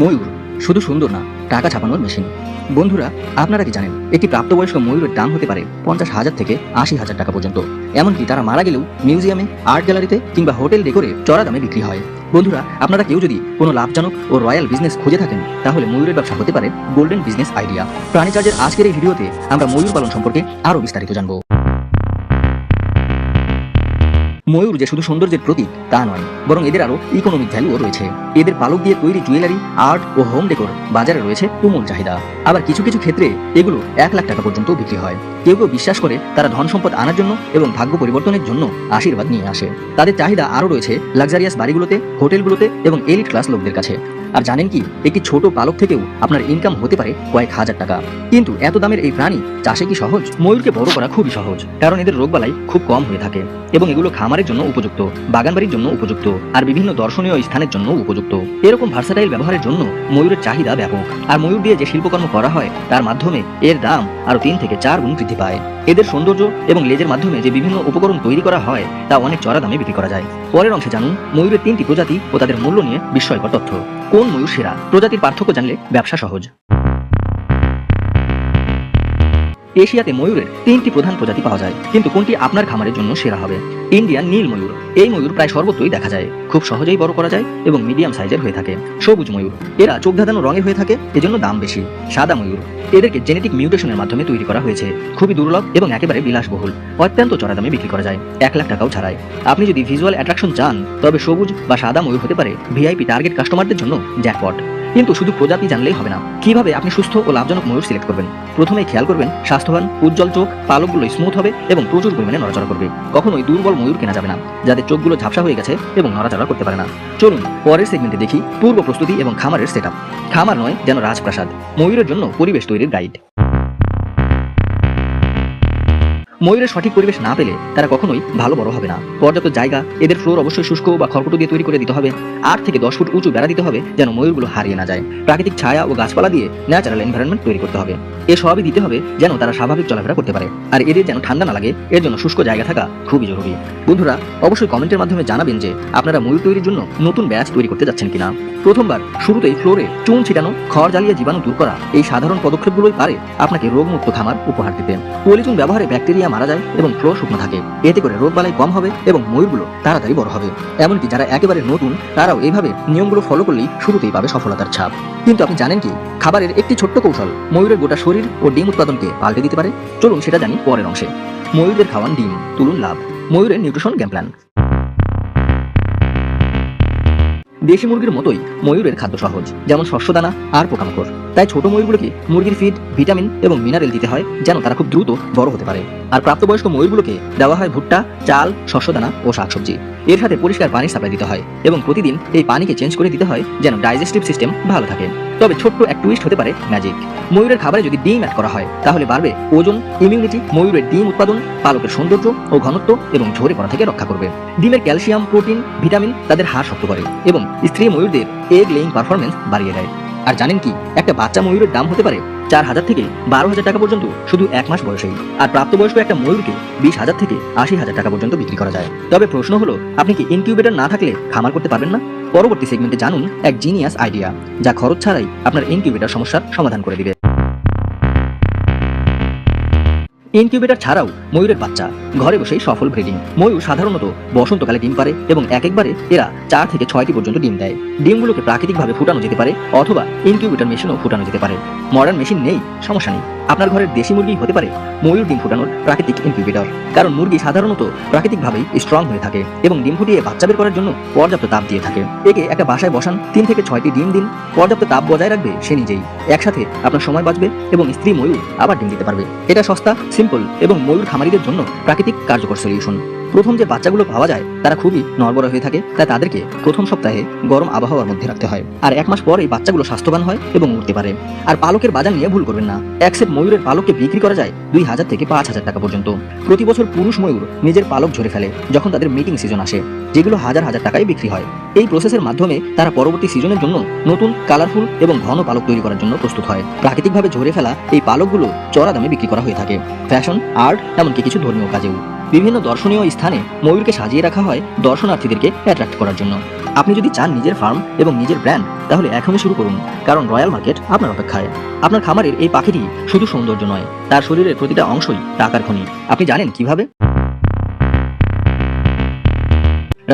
ময়ূর শুধু সুন্দর না, টাকা ছাপানোর মেশিন বন্ধুরা, আপনারা কি জানেন, একটি প্রাপ্তবয়স্ক ময়ূরের দাম হতে পারে পঞ্চাশ হাজার থেকে আশি হাজার টাকা পর্যন্ত। এমনকি তারা মারা গেলেও মিউজিয়ামে, আর্ট গ্যালারিতে কিংবা হোটেল ডেকোরে চড়া দামে বিক্রি হয়। বন্ধুরা, আপনারা কেউ যদি কোনো লাভজনক ও রয়্যাল বিজনেস খুঁজে থাকেন, তাহলে ময়ূরের ব্যবসা হতে পারে গোল্ডেন বিজনেস আইডিয়া প্রাণীচার্যের আজকের এই ভিডিওতে আমরা ময়ূর পালন সম্পর্কে আরও বিস্তারিত জানব। ময়ূর যে শুধু সৌন্দর্যের প্রতীক, তা নয়, বরং এদের আরও ইকোনমিক ভ্যালুও রয়েছে। এদের পালক দিয়ে তৈরি জুয়েলারি আর্ট ও হোম ডেকোর বাজারে রয়েছে তুমুল চাহিদা। আবার কিছু কিছু ক্ষেত্রে এগুলো এক লাখ টাকা পর্যন্ত বিক্রি হয়। কেউ কেউ বিশ্বাস করে তারা ধন সম্পদ আনার জন্য এবং ভাগ্য পরিবর্তনের জন্য আশীর্বাদ নিয়ে আসে। তাদের চাহিদা আরও রয়েছে লাক্সারিয়াস বাড়িগুলোতে হোটেলগুলোতে এবং এলিট ক্লাস লোকদের কাছে। আর জানেন কি, একটি ছোট পালক থেকেও আপনার ইনকাম হতে পারে কয়েক হাজার টাকা। কিন্তু এত দামের এই প্রাণী চাষে কি সহজ? ময়ূরকে বড় করা খুবই সহজ, কারণ এদের রোগবালাই খুব কম হয়ে থাকে এবং এগুলো খামারের জন্য উপযুক্ত, বাগানবাড়ির জন্য উপযুক্ত, আর বিভিন্ন দর্শনীয় স্থানের জন্য উপযুক্ত। এরকম ভার্সাটাইল ব্যবহারের জন্য ময়ূরের চাহিদা ব্যাপক, আর ময়ূর দিয়ে যে শিল্পকর্ম করা হয়, তার মাধ্যমে এর দাম আরও তিন থেকে চার গুণ বৃদ্ধি পায়। এদের সৌন্দর্য এবং লেজের মাধ্যমে যে বিভিন্ন উপকরণ তৈরি করা হয়, তা অনেক চড়া দামে বিক্রি করা যায়। পরের অংশে জানুন ময়ূরের তিনটি প্রজাতি ও তাদের মূল্য নিয়ে বিস্ময়কর তথ্য। কোন ময়ূর সেরা? প্রজাতির পার্থক্য জানলে ব্যবসা সহজ। এশিয়াতে ময়ূরের তিনটি প্রধান প্রজাতি পাওয়া যায়, কিন্তু কোনটি আপনার খামারের জন্য সেরা হবে? ইন্ডিয়ান নীল ময়ূর। এই ময়ূর প্রায় সর্বত্রই দেখা যায়। খুব সহজেই বড় করা যায় এবং মিডিয়াম সাইজের হয়ে থাকে। সবুজ ময়ূর। এরা চোখ ধাঁধানো রঙের হয়ে থাকে, এজন্য দাম বেশি। সাদা ময়ূর। এদেরকে জেনেটিক মিউটেশনের মাধ্যমে তৈরি করা হয়েছে। খুবই দুর্লভ এবং একেবারে বিলাসবহুল। অত্যন্ত চড়া দামে বিক্রি করা যায়। এক লাখ টাকাও ছাড়ায় আপনি যদি ভিজুয়াল অ্যাট্রাকশন চান, তবে সবুজ বা সাদা ময়ূর হতে পারে। ভিআইপি টার্গেট কাস্টমারদের জন্য জ্যাকপট কিন্তু শুধু প্রজাতি জানলেই হবে না। কীভাবে আপনি সুস্থ ও লাভজনক ময়ূর সিলেক্ট করবেন? প্রথমে খেয়াল করবেন স্বাস্থ্যবান, উজ্জ্বল চোখ, পালকগুলো স্মুথ হবে এবং প্রচুর পরিমাণে নড়াচড়া করবে। কখনোই দুর্বল ময়ূর কেনা যাবে না, যাদের চোখগুলো ঝাপসা হয়ে গেছে এবং নড়াচড়া করতে পারে না। চলুন পরের সেগমেন্টে দেখি পূর্ব প্রস্তুতি এবং খামারের সেট খামার নয়, যেন রাজপ্রাসাদ। ময়ূরের জন্য পরিবেশ তৈরির গাইড ময়ূরের সঠিক পরিবেশ না পেলে তারা কখনোই ভালো বড় হবে না। পর্যাপ্ত জায়গা, এদের ফ্লোর অবশ্যই শুষ্ক বা খড়কুটো দিয়ে তৈরি করে দিতে হবে। আট থেকে দশ ফুট উঁচু বেড়া দিতে হবে যেন ময়ূরগুলো হারিয়ে না যায়। প্রাকৃতিক ছায়া ও গাছপালা দিয়ে ন্যাচারাল এনভায়রনমেন্ট তৈরি করতে হবে। এ সবই দিতে হবে যেন তারা স্বাভাবিক চলাফেরা করতে পারে। আর এদের যেন ঠান্ডা না লাগে, এর জন্য শুষ্ক জায়গা থাকা খুবই জরুরি। বন্ধুরা, অবশ্যই কমেন্টের মাধ্যমে জানাবেন যে আপনারা ময়ূর তৈরির জন্য নতুন ব্যাচ তৈরি করতে যাচ্ছেন কিনা। প্রথমবার শুরুতেই ফ্লোরে চুন ছিটানো, খড় জ্বালিয়ে জীবাণু দূর করা এই সাধারণ পদক্ষেপগুলোই পারে আপনাকে রোগমুক্ত খামার উপহার দিতে। পলিচুন ব্যবহারে ব্যাকটেরিয়া মারা যায় এবং ফ্লোর শুকনো থাকে। এতে করে রোগবালাই কম হবে এবং ময়ূরগুলো তাড়াতাড়ি বড় হবে। এমনকি যারা একেবারে নতুন, তারাও এইভাবে নিয়মগুলো ফলো করলেই শুরুতেই পাবে সফলতার ছাপ। কিন্তু আপনি জানেন কি? খাবারের একটি ছোট্ট কৌশল, ময়ূরের গোটা শরীর ও ডিম উৎপাদনকে পাল্টে দিতে পারে। চলুন সেটা জানি পরের অংশে। ময়ূরদের খাওয়ান ডিম, তুলুন লাভ। ময়ূরের নিউট্রিশন গেম প্ল্যান দেশি মুরগির মতোই ময়ূরের খাদ্য সহজ, যেমন শস্যদানা আর পোকামাকড়। তাই ছোট ময়ূরগুলোকে মুরগির ফিড ভিটামিন এবং মিনারেল দিতে হয়? যেন তারা খুব দ্রুত বড় হতে পারে। আর প্রাপ্তবয়স্ক ময়ূরগুলোকে দেওয়া হয় ভুট্টা, চাল, শস্যদানা ও শাকসবজি। এর সাথে পরিষ্কার পানি সাপ্লাই দিতে হয় এবং প্রতিদিন এই পানিকে চেঞ্জ করে দিতে হয় যেন ডাইজেস্টিভ সিস্টেম ভালো থাকে। তবে ছোট্ট এক টুইস্ট হতে পারে ম্যাজিক ময়ূরের খাবারে যদি ডিম অ্যাড করা হয়, তাহলে বাড়বে ওজন ইমিউনিটি ময়ূরের ডিম উৎপাদন, পালকের সৌন্দর্য ও ঘনত্ব এবং ঝরে পড়া থেকে রক্ষা করবে। ডিমের ক্যালসিয়াম প্রোটিন ভিটামিন তাদের হাড় শক্ত করে এবং স্ত্রী ময়ূরদের এগ লেইং পারফরমেন্স বাড়িয়ে দেয়। আর জানেন কি, একটা বাচ্চা ময়ূরের দাম হতে পারে চার হাজার থেকে বারো হাজার টাকা পর্যন্ত, শুধু এক মাস বয়সেই। আর প্রাপ্তবয়স্ক একটা ময়ূরকে বিশ হাজার থেকে আশি হাজার টাকা পর্যন্ত বিক্রি করা যায়। তবে প্রশ্ন হলো, আপনি কি ইনকিউবেটার না থাকলে খামার করতে পারবেন না? পরবর্তী সেগমেন্টে জানুন এক জিনিয়াস আইডিয়া যা খরচ ছাড়াই আপনার ইনকিউবেটর সমস্যার সমাধান করে দিবে। ইনকিউবেটর ছাড়াও ময়ূরের বাচ্চা। ঘরে বসেই সফল ব্রিডিং। ময়ূর সাধারণত বসন্তকালে ডিম পারে এবং এক একবারে এরা চার থেকে ছয়টি পর্যন্ত ডিম দেয়। ডিমগুলোকে প্রাকৃতিকভাবে ফুটানো যেতে পারে অথবা ইনকিউবেটর মেশিনও ফুটানো যেতে পারে। মডার্ন মেশিন নেই, সমস্যা নেই। আপনার ঘরের দেশি মুরগি হতে পারে ময়ূর ডিম ফুটানোর প্রাকৃতিক ইনকিউবেটর। কারণ মুরগি সাধারণত প্রাকৃতিকভাবেই স্ট্রং হয়ে থাকে এবং ডিম ফুটিয়ে বাচ্চা বের করার জন্য পর্যাপ্ত তাপ দিয়ে থাকে। একে একটা বাসায় বসান, তিন থেকে ছয়টি ডিম দিন, পর্যাপ্ত তাপ বজায় রাখবে সে নিজেই। একসাথে আপনার সময় বাঁচবে এবং স্ত্রী ময়ূর আবার ডিম দিতে পারবে। এটা সস্তা সিম্পল এবং ময়ূর খামারিদের জন্য প্রাকৃতিক কার্যকর সলিউশন প্রথম যে বাচ্চাগুলো পাওয়া যায়, তারা খুবই নড়বড় হয়ে থাকে। তাই তাদেরকে প্রথম সপ্তাহে গরম আবহাওয়ার মধ্যে রাখতে হয়। আর এক মাস পর এই বাচ্চাগুলো স্বাস্থ্যবান হয় এবং উঠতে পারে। আর পালকের বাজার নিয়ে ভুল করবেন না। এক সেট ময়ূরের পালককে বিক্রি করা যায় দুই হাজার থেকে পাঁচ হাজার টাকা পর্যন্ত। প্রতি বছর পুরুষ ময়ূর নিজের পালক ঝরে ফেলে যখন তাদের মিটিং সিজন আসে, যেগুলো হাজার হাজার টাকায় বিক্রি হয়। এই প্রসেসের মাধ্যমে তারা পরবর্তী সিজনের জন্য নতুন কালারফুল এবং ঘন পালক তৈরি করার জন্য প্রস্তুত হয়। প্রাকৃতিকভাবে ঝরে ফেলা এই পালকগুলো চড়া দামে বিক্রি করা হয়ে থাকে। ফ্যাশন আর্ট এমনকি কিছু ধর্মীয় কাজেও। বিভিন্ন দর্শনীয় স্থানে ময়ূরকে সাজিয়ে রাখা হয় দর্শনার্থীদেরকে অ্যাট্রাক্ট করার জন্য। আপনি যদি চান নিজের ফার্ম এবং নিজের ব্র্যান্ড তাহলে এখনই শুরু করুন, কারণ রয়্যাল মার্কেট আপনার অপেক্ষায়। আপনার খামারের এই পাখিটি শুধু সৌন্দর্য নয়, তার শরীরের প্রতিটা অংশই টাকার খনি। আপনি জানেন কীভাবে?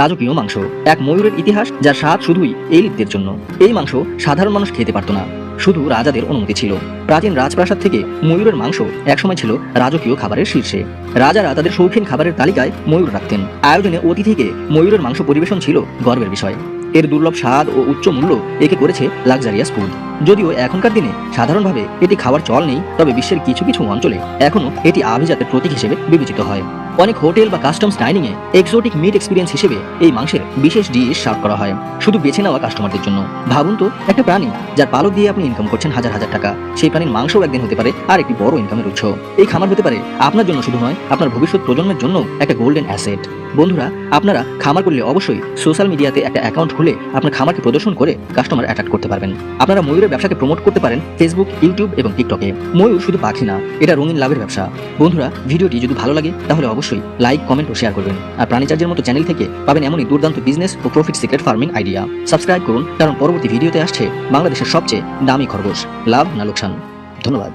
রাজকীয় মাংস, এক ময়ূরের ইতিহাস যার স্বাদ শুধুই এলিটদের জন্য। এই মাংস সাধারণ মানুষ খেতে পারত না। শুধু রাজাদের অনুমতি ছিল। প্রাচীন রাজপ্রাসাদ থেকে ময়ূরের মাংস একসময় ছিল রাজকীয় খাবারের শীর্ষে। রাজারা তাদের শৌখিন খাবারের তালিকায় ময়ূর রাখতেন। আয়োজনে অতিথিকে ময়ূরের মাংস পরিবেশন ছিল গর্বের বিষয়। এর দুর্লভ স্বাদ ও উচ্চ মূল্য একে করেছে লাক্সারিয়াস ফুড। যদিও এখনকার দিনে সাধারণভাবে এটি খাওয়ার চল নেই, তবে বিশ্বের কিছু কিছু অঞ্চলে এখনও এটি আভিজাতের প্রতীক হিসেবে বিবেচিত হয়। অনেক হোটেল বা কাস্টমস ডাইনিং এ এক্সোটিক মিট এক্সপিরিয়েন্স হিসেবে এই মাংসের বিশেষ ডিশ সার্ভ করা হয়। শুধু বেছে নেওয়া কাস্টমারদের জন্য। ভাবুন তো, একটা প্রাণী যার পালক দিয়ে আপনি ইনকাম করছেন হাজার হাজার টাকা, সেই প্রাণীর মাংসও একদিন হতে পারে আর একটি বড় ইনকামের উৎস। এই খামার হতে পারে আপনার জন্য শুধু নয়, আপনার ভবিষ্যৎ প্রজন্মের জন্য একটা গোল্ডেন অ্যাসেট বন্ধুরা, আপনারা খামার করলে অবশ্যই সোশ্যাল মিডিয়াতে একটা অ্যাকাউন্ট খুলে আপনার খামারকে প্রদর্শন করে কাস্টমার অ্যাট্রাক্ট করতে পারবেন। আপনারা ময়ূরের ব্যবসাকে প্রমোট করতে পারেন ফেসবুক ইউটিউব এবং টিকটকে ময়ূর শুধু পাখি না, এটা রঙিন লাভের ব্যবসা। বন্ধুরা, ভিডিওটি যদি ভালো লাগে, তাহলে অবশ্যই লাইক কমেন্ট ও শেয়ার করবেন। আর প্রাণীচার্যের মতো চ্যানেল থেকে পাবেন এমনই দুর্দান্ত বিজনেস ও profit secret farming idea subscribe করুন, কারণ পরবর্তী ভিডিওতে আসছে বাংলাদেশের সবচেয়ে দামি খরগোশ। লাভ না লোকসান। ধন্যবাদ।